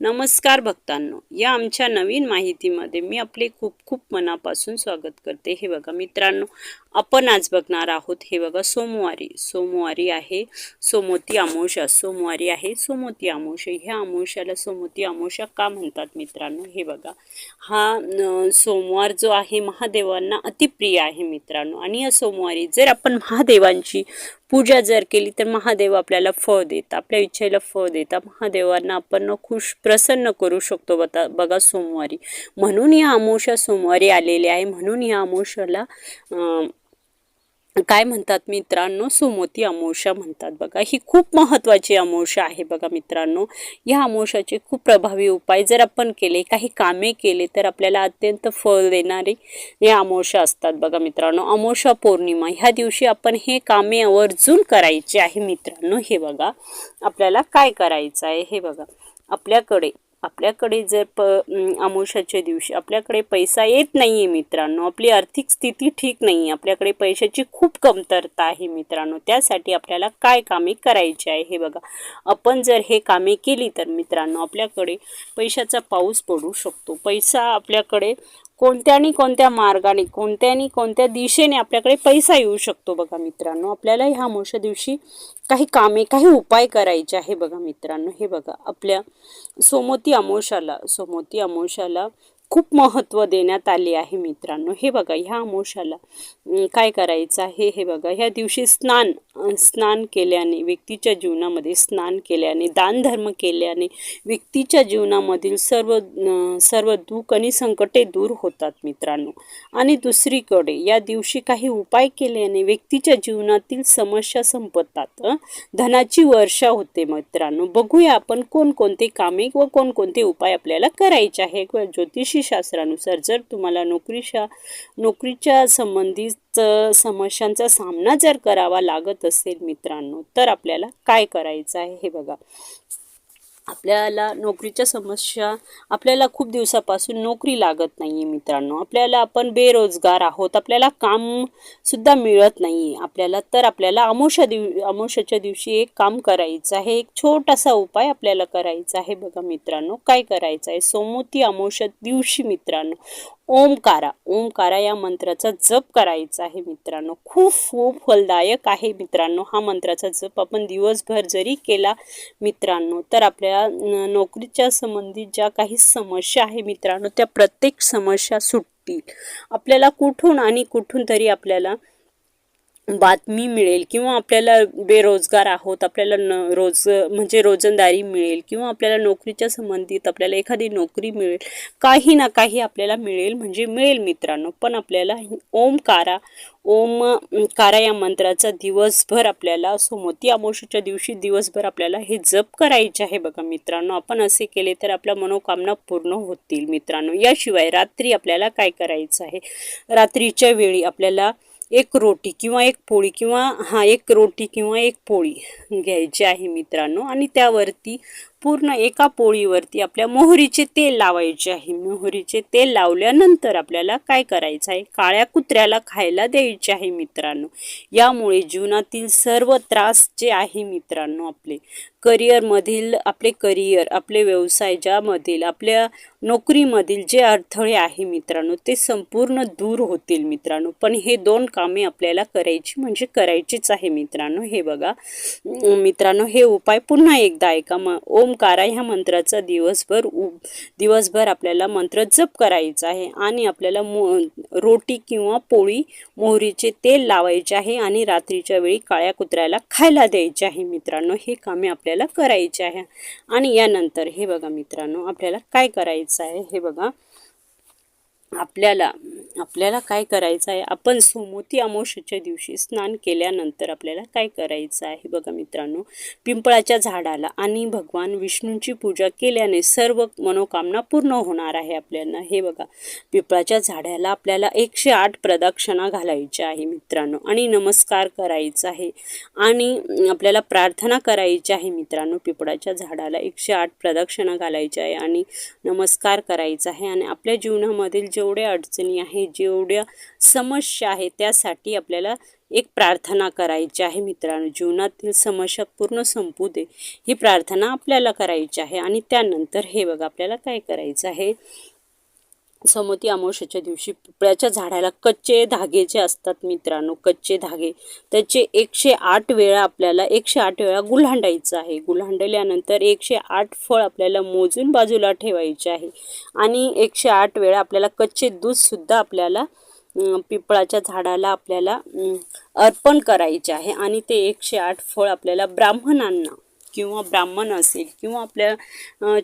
नमस्कार भक्तांनो या आमच्या नवीन माहितीमध्ये मी आपले खूप खूप मनापासून स्वागत करते. हे बघा मित्रांनो आपण आज बघणार आहोत हे बघा सोमवारी. सोमवारी आहे सोमोती अमावस्या सोमवारी आहे सोमोती अमावस्या ह्या आमोशाला सोमोती अमावस्या का म्हणतात मित्रांनो? हे बघा हा सोमवार जो आहे महादेवांना अतिप्रिय आहे मित्रांनो. आणि या सोमवारी जर आपण महादेवांची पूजा जर केली तर महादेव आपल्याला फळ देत आपल्या इच्छेला फळ देतात महादेवांना आपण खुश प्रसन्न करू शकतो. बता बघा सोमवारी. म्हणून या अमावस्या सोमवारी आलेली आहे. म्हणून या अमावस्याला काय म्हणतात मित्रांनो? सुमोती अमावस्या म्हणतात बघा. ही खूप महत्त्वाची अमावस्या आहे बघा मित्रांनो. या अमावस्याचे खूप प्रभावी उपाय जर आपण केले काही कामे केले तर आपल्याला अत्यंत फळ देणारे या अमावस्या असतात बघा मित्रांनो. अमावस्या पौर्णिमा ह्या दिवशी आपण हे कामे आवर्जून करायचे आहे मित्रांनो. हे बघा आपल्याला काय करायचं आहे? हे बघा आपल्याकडे आपल्याकडे जर प अं, दिवशी आपल्याकडे पैसा येत नाही आहे मित्रांनो आपली आर्थिक स्थिती ठीक नाही आहे आपल्याकडे पैशाची खूप कमतरता आहे मित्रांनो त्यासाठी आपल्याला काय कामे करायची आहे हे बघा. आपण जर हे कामे केली तर मित्रांनो आपल्याकडे पैशाचा पाऊस पडू शकतो. पैसा आपल्याकडे कोणत्यानी कोणत्या मार्गाने कोणत्यानी कोणत्या दिशेने आपल्याकडे पैसा येऊ शकतो बघा मित्रांनो. आपल्याला ह्या अमावस्या दिवशी काही कामे काही उपाय करायचे आहे बघा मित्रांनो. हे बघा आपल्या सोमोती अमोशाला सोमोती अमोशाला खूप महत्त्व देण्यात आले आहे मित्रांनो. हे बघा ह्या अमोशाला काय करायचं आहे? हे बघा ह्या दिवशी स्नान स्नान केल्याने व्यक्तीच्या जीवनामध्ये स्नान केल्याने दानधर्म केल्याने व्यक्तीच्या जीवनामधील सर्व सर्व दुःख आणि संकटे दूर होतात मित्रांनो. आणि दुसरीकडे या दिवशी काही उपाय केल्याने व्यक्तीच्या जीवनातील समस्या संपतात धनाची वर्षा होते मित्रांनो. बघूया आपण कोणकोणते कामे व कोणकोणते उपाय आपल्याला करायचे आहे किंवा शास्त्रानुसार जर तुम्हाला नोकरीच्या नोकरीच्या संबंधित समस्यांचा सामना जर करावा लागत असेल मित्रांनो तर आपल्याला काय करायचं आहे हे बघा. आपल्याला नोकरीच्या समस्या आपल्याला खूप दिवसापासून नोकरी लागत नाही आहे मित्रांनो. आपल्याला आपण बेरोजगार आहोत आपल्याला काम सुद्धा मिळत नाही आहे आपल्याला तर आपल्याला अमोशा दिव अमोशाच्या दिवशी एक काम करायचं आहे एक छोटासा उपाय आपल्याला करायचा आहे बघा मित्रांनो. काय करायचं आहे सोमोती अमोशा दिवशी मित्रांनो. ओमकारा ओमकारा या मंत्राचा जप करायचा आहे मित्रांनो. खूप खूप फलदायक आहे मित्रांनो हा मंत्राचा जप. आपण दिवसभर जरी केला मित्रांनो तर आपल्या न- नोकरीच्या संबंधित ज्या काही समस्या आहे मित्रांनो त्या प्रत्येक समस्या सुटतील. आपल्याला कुठून आणि कुठून तरी आपल्याला बातमी मिळेल किंवा आपल्याला बेरोजगार आहोत आपल्याला न रोज म्हणजे रोजंदारी मिळेल किंवा आपल्याला नोकरीच्या संबंधित आपल्याला एखादी नोकरी मिळेल काही ना काही आपल्याला मिळेल म्हणजे मिळेल मित्रांनो. पण आपल्याला ओमकारा ओम कारा या मंत्राचा दिवसभर आपल्याला सोमती अमावस्याच्या दिवशी दिवसभर आपल्याला हे जप करायचे आहे बघा मित्रांनो. आपण असे केले तर आपल्या मनोकामना पूर्ण होतील मित्रांनो. याशिवाय रात्री आपल्याला काय करायचं आहे? रात्रीच्या वेळी आपल्याला एक रोटी किंवा एक पोळी किंवा हां एक रोटी किंवा एक पोळी घ्यायची आहे मित्रांनो. आणि त्यावरती पूर्ण एका पोळीवरती आपल्या मोहरीचे तेल लावायचे आहे. मोहरीचे तेल लावल्यानंतर आपल्याला काय करायचं आहे? काळ्या कुत्र्याला खायला द्यायचे आहे मित्रांनो. यामुळे जीवनातील सर्व त्रास जे आहे मित्रांनो आपले करिअरमधील आपले करिअर आपले व्यवसाय ज्यामधील आपल्या नोकरीमधील जे अडथळे आहे मित्रांनो ते संपूर्ण दूर होतील मित्रांनो. पण हे दोन कामे आपल्याला करायची म्हणजे करायचीच आहे मित्रांनो. हे बघा मित्रांनो हे उपाय पुन्हा एकदा ऐका. म ओमकारा ह्या मंत्राचा दिवसभर उ दिवसभर आपल्याला मंत्र जप करायचा आहे आणि आपल्याला मो रोटी किंवा पोळी मोहरीचे तेल लावायचे आहे आणि रात्रीच्या वेळी काळ्या कुत्र्याला खायला द्यायचे आहे मित्रांनो. हे कामे आपल्याला करायचे आहे. आणि यानंतर हे बघा मित्रांनो आपल्याला काय करायचं आहे? हे बघा. आपल्याला आपल्याला काय करायचं आहे? आपण सोमोती अमावस्येच्या दिवशी स्नान केल्यानंतर आपल्याला काय करायचं आहे बघा मित्रांनो? पिंपळाच्या झाडाला आणि भगवान विष्णूंची पूजा केल्याने सर्व मनोकामना पूर्ण होणार आहे आपल्याला. हे बघा पिंपळाच्या झाडाला आपल्याला एकशे आठ प्रदक्षिणा घालायच्या आहे मित्रांनो आणि नमस्कार करायचा आहे आणि आपल्याला प्रार्थना करायची आहे मित्रांनो. पिंपळाच्या झाडाला एकशे आठ प्रदक्षिणा घालायच्या आहे आणि नमस्कार करायचा आहे आणि आपल्या जीवनामधील जेवढ्या अडचणी आहे जेवढ्या समस्या आहे त्यासाठी आपल्याला एक प्रार्थना करायची आहे मित्रांनो. जीवनातील समस्या पूर्ण संपू दे. ही प्रार्थना आपल्याला करायची आहे आणि त्यानंतर हे बघा आपल्याला काय करायचं आहे? समोती अमावश्याच्या दिवशी पिपळ्याच्या झाडाला कच्चे धागे जे असतात मित्रांनो कच्चे धागे त्याचे एकशे आठ वेळा आपल्याला एकशे आठ वेळा गुल्हांडायचं आहे. गुल्हांडल्यानंतर एकशे आठ फळ आपल्याला मोजून बाजूला ठेवायचे आहे. आणि एकशे आठ वेळा आपल्याला कच्चे दूधसुद्धा आपल्याला पिपळाच्या झाडाला आपल्याला अर्पण करायचे आहे. आणि ते एकशे आठ फळ आपल्याला ब्राह्मणांना किंवा ब्राह्मण असेल किंवा आपल्या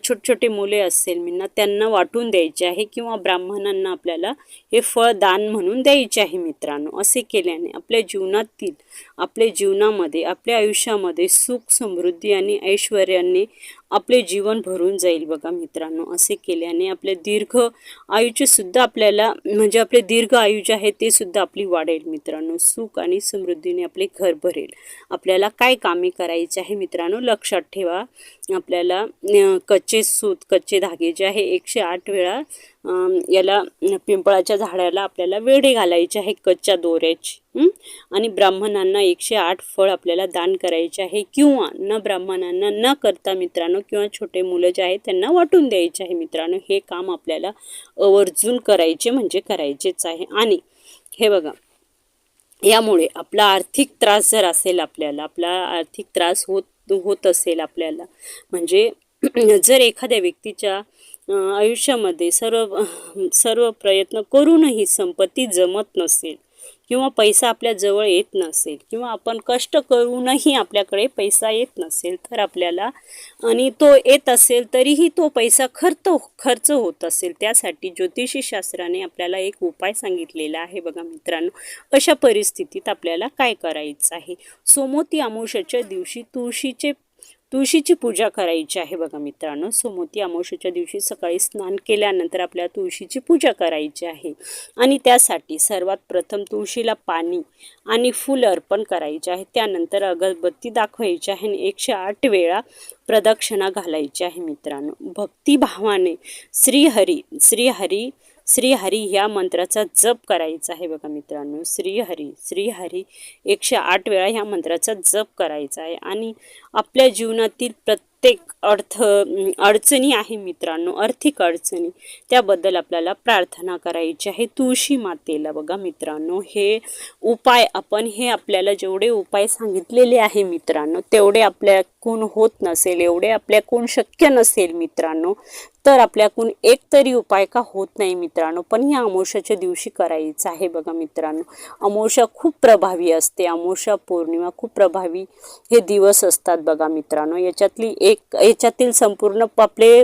छोटे छोटे मुले असेल मीना त्यांना वाटून द्यायचे आहे किंवा ब्राह्मणांना आपल्याला हे फळ दान म्हणून द्यायचे आहे मित्रांनो. असे केल्याने आपल्या जीवनातील आपल्या जीवनामध्ये आपल्या आयुष्यामध्ये सुख समृद्धी आणि ऐश्वर्याने आपले जीवन भरून जाईल बघा मित्रांनो. असे केल्याने आपले दीर्घ आयुष्यसुद्धा आपल्याला म्हणजे आपले दीर्घ आयु जे आहे ते सुद्धा आपली वाढेल मित्रांनो. सुख आणि समृद्धीने आपले घर भरेल. आपल्याला काय कामे करायचे आहे मित्रांनो? लक्षात ठेवा. आपल्याला कच्चे सूत कच्चे धागे जे आहे एकशे आठ वेळा याला पिंपळाच्या झाडाला आपल्याला वेढे घालायचे आहे कच्च्या दोऱ्याची आणि ब्राह्मणांना एकशे आठ फळ आपल्याला दान करायचे आहे किंवा न ब्राह्मणांना न करता मित्रांनो किंवा छोटे मुलं जे आहेत त्यांना वाटून द्यायचे आहे मित्रांनो हे काम आपल्याला आवर्जून करायचे म्हणजे करायचेच आहे. आणि हे बघा यामुळे आपला आर्थिक त्रास जर असेल आपल्याला आपला आर्थिक त्रास होत होत असेल आपल्याला. म्हणजे जर एखाद्या व्यक्तीच्या आयुष्यामध्ये सर्व सर्व प्रयत्न करूनही संपत्ती जमत नसेल किंवा पैसा आपल्या जवळ येत नसेल किंवा आपण कष्ट करूनही आपल्याकडे पैसा येत नसेल तर आपल्याला आणि तो येत असेल तरीही तो पैसा खर्च खर्च होत असेल. त्यासाठी ज्योतिषी शास्त्राने आपल्याला एक उपाय सांगितलेला आहे बघा मित्रांनो. अशा परिस्थितीत आपल्याला काय करायचं आहे? सोमोती अमावस्याच्या दिवशी तुळशीचे तुळशीची पूजा करायची आहे बघा मित्रांनो. सोमोती अमावस्याच्या दिवशी सकाळी स्नान केल्यानंतर आपल्या तुळशीची पूजा करायची आहे. आणि त्यासाठी सर्वात प्रथम तुळशीला पाणी आणि फूल अर्पण करायचे आहे. त्यानंतर अगरबत्ती दाखवायची आहे आणि एकशे आठ वेळा प्रदक्षिणा घालायची आहे मित्रांनो. भक्तिभावाने श्रीहरी श्रीहरी श्रीहरी ह्या मंत्राचा जप करायचा आहे बघा मित्रांनो. श्रीहरी श्रीहरी एकशे आठ वेळा ह्या मंत्राचा जप करायचा आहे. आणि आपल्या जीवनातील प्रत्येक प्रत्येक अर्थ अडचणी आहे मित्रांनो आर्थिक अडचणी. त्याबद्दल आपल्याला प्रार्थना करायची आहे. तुळशी मातेला बघा मित्रांनो हे उपाय आपण हे आपल्याला जेवढे उपाय सांगितलेले आहे मित्रांनो तेवढे आपल्याकून होत नसेल एवढे आपल्याकून शक्य नसेल मित्रांनो तर आपल्याकडून एक तरी उपाय का होत नाही मित्रांनो पण या अमोशाच्या दिवशी करायचं आहे बघा मित्रांनो. अमोशा खूप प्रभावी असते. अमोशा पौर्णिमा खूप प्रभावी हे दिवस असतात बघा मित्रांनो. याच्यातली एक एक याच्यातील संपूर्ण आपले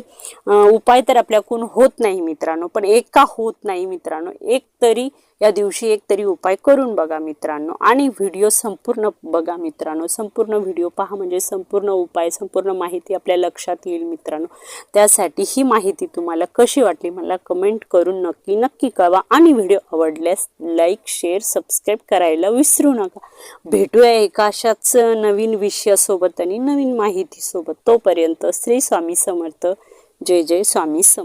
उपाय तर आपल्याकडून होत नाही मित्रांनो. पण एक का होत नाही मित्रांनो. एक तरी या दिवशी एक तरी उपाय करून बघा मित्रांनो. आणि व्हिडिओ संपूर्ण बघा मित्रांनो. संपूर्ण व्हिडिओ पहा म्हणजे संपूर्ण उपाय संपूर्ण माहिती आपल्या लक्षात येईल मित्रांनो. त्यासाठी ही माहिती तुम्हाला कशी वाटली मला कमेंट करून नक्की नक्की कळवा. आणि व्हिडिओ आवडल्यास लाईक शेअर सबस्क्राईब करायला विसरू नका. भेटूया एका अशाच नवीन विषयासोबत आणि नवीन माहितीसोबत. तोपर्यंत श्री स्वामी समर्थ. जय जय स्वामी समर्थ